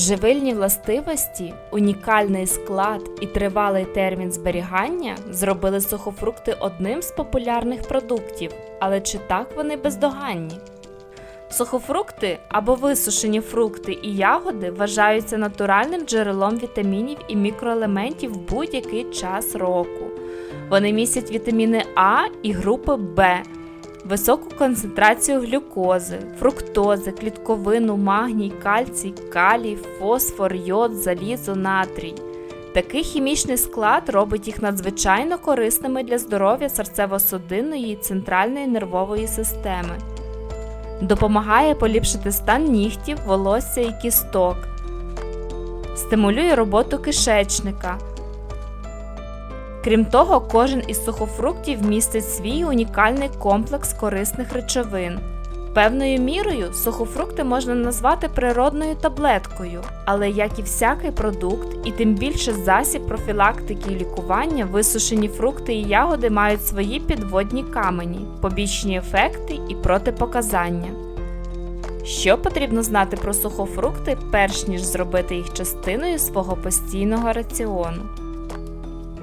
Живильні властивості, унікальний склад і тривалий термін зберігання зробили сухофрукти одним з популярних продуктів, але чи так вони бездоганні? Сухофрукти або висушені фрукти і ягоди вважаються натуральним джерелом вітамінів і мікроелементів в будь-який час року. Вони містять вітаміни А і групи Б, високу концентрацію глюкози, фруктози, клітковину, магній, кальцій, калій, фосфор, йод, залізо, натрій. Такий хімічний склад робить їх надзвичайно корисними для здоров'я серцево-судинної і центральної нервової системи. Допомагає поліпшити стан нігтів, волосся і кісток, стимулює роботу кишечника. Крім того, кожен із сухофруктів містить свій унікальний комплекс корисних речовин. Певною мірою сухофрукти можна назвати природною таблеткою, але як і всякий продукт, і тим більше засіб профілактики і лікування, висушені фрукти і ягоди мають свої підводні камені, побічні ефекти і протипоказання. Що потрібно знати про сухофрукти, перш ніж зробити їх частиною свого постійного раціону?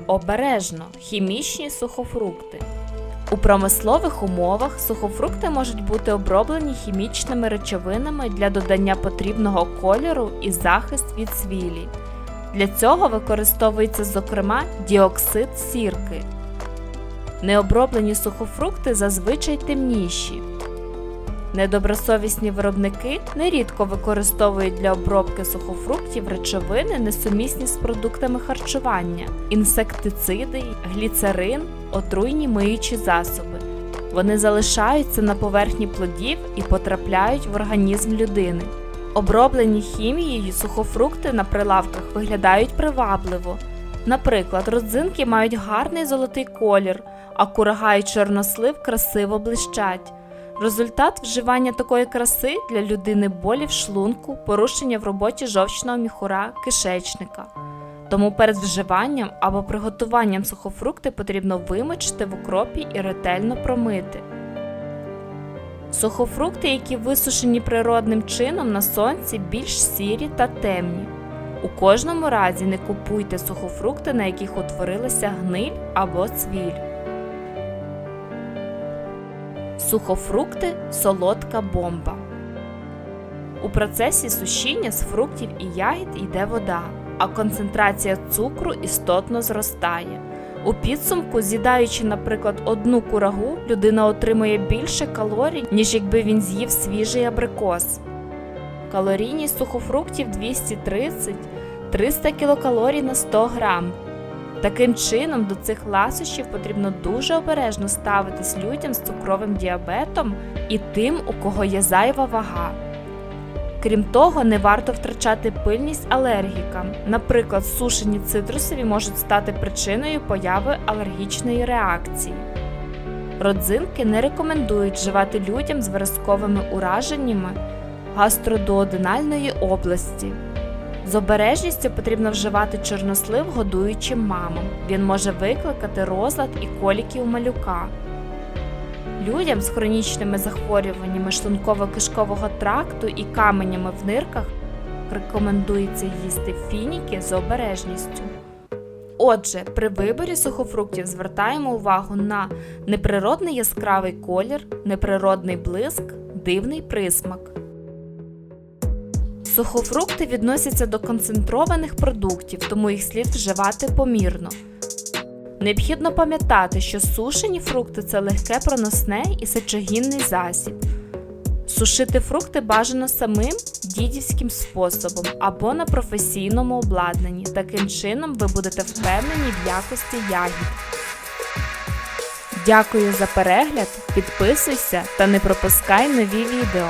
Обережно хімічні сухофрукти. У промислових умовах сухофрукти можуть бути оброблені хімічними речовинами для додання потрібного кольору і захист від свілі. Для цього використовується зокрема діоксид сірки. Необроблені сухофрукти зазвичай темніші. Недобросовісні виробники нерідко використовують для обробки сухофруктів речовини, несумісні з продуктами харчування, інсектициди, гліцерин, отруйні миючі засоби. Вони залишаються на поверхні плодів і потрапляють в організм людини. Оброблені хімією сухофрукти на прилавках виглядають привабливо. Наприклад, родзинки мають гарний золотий колір, а курага і чорнослив красиво блищать. Результат вживання такої краси для людини болі в шлунку, порушення в роботі жовчного міхура, кишечника. Тому перед вживанням або приготуванням сухофрукти потрібно вимочити в окропі і ретельно промити. Сухофрукти, які висушені природним чином на сонці, більш сірі та темні. У кожному разі не купуйте сухофрукти, на яких утворилася гниль або цвіль. Сухофрукти солодка бомба. У процесі сушіння з фруктів і ягід йде вода, а концентрація цукру істотно зростає. У підсумку, з'їдаючи, наприклад, одну курагу, людина отримує більше калорій, ніж якби він з'їв свіжий абрикос. Калорійність сухофруктів 230-300 кілокалорій на 100 грам. Таким чином, до цих ласощів потрібно дуже обережно ставитись людям з цукровим діабетом і тим, у кого є зайва вага. Крім того, не варто втрачати пильність алергікам. Наприклад, сушені цитрусові можуть стати причиною появи алергічної реакції. Родзинки не рекомендують вживати людям з виразковими ураженнями гастродуоденальної області. З обережністю потрібно вживати чорнослив годуючим мамам. Він може викликати розлад і коліки у малюка. Людям з хронічними захворюваннями шлунково-кишкового тракту і каменями в нирках рекомендується їсти фініки з обережністю. Отже, при виборі сухофруктів звертаємо увагу на неприродний яскравий колір, неприродний блиск, дивний присмак. Сухофрукти відносяться до концентрованих продуктів, тому їх слід вживати помірно. Необхідно пам'ятати, що сушені фрукти це легке проносне і сечогінний засіб. Сушити фрукти бажано самим дідівським способом або на професійному обладнанні. Таким чином ви будете впевнені в якості ягід. Дякую за перегляд, підписуйся та не пропускай нові відео.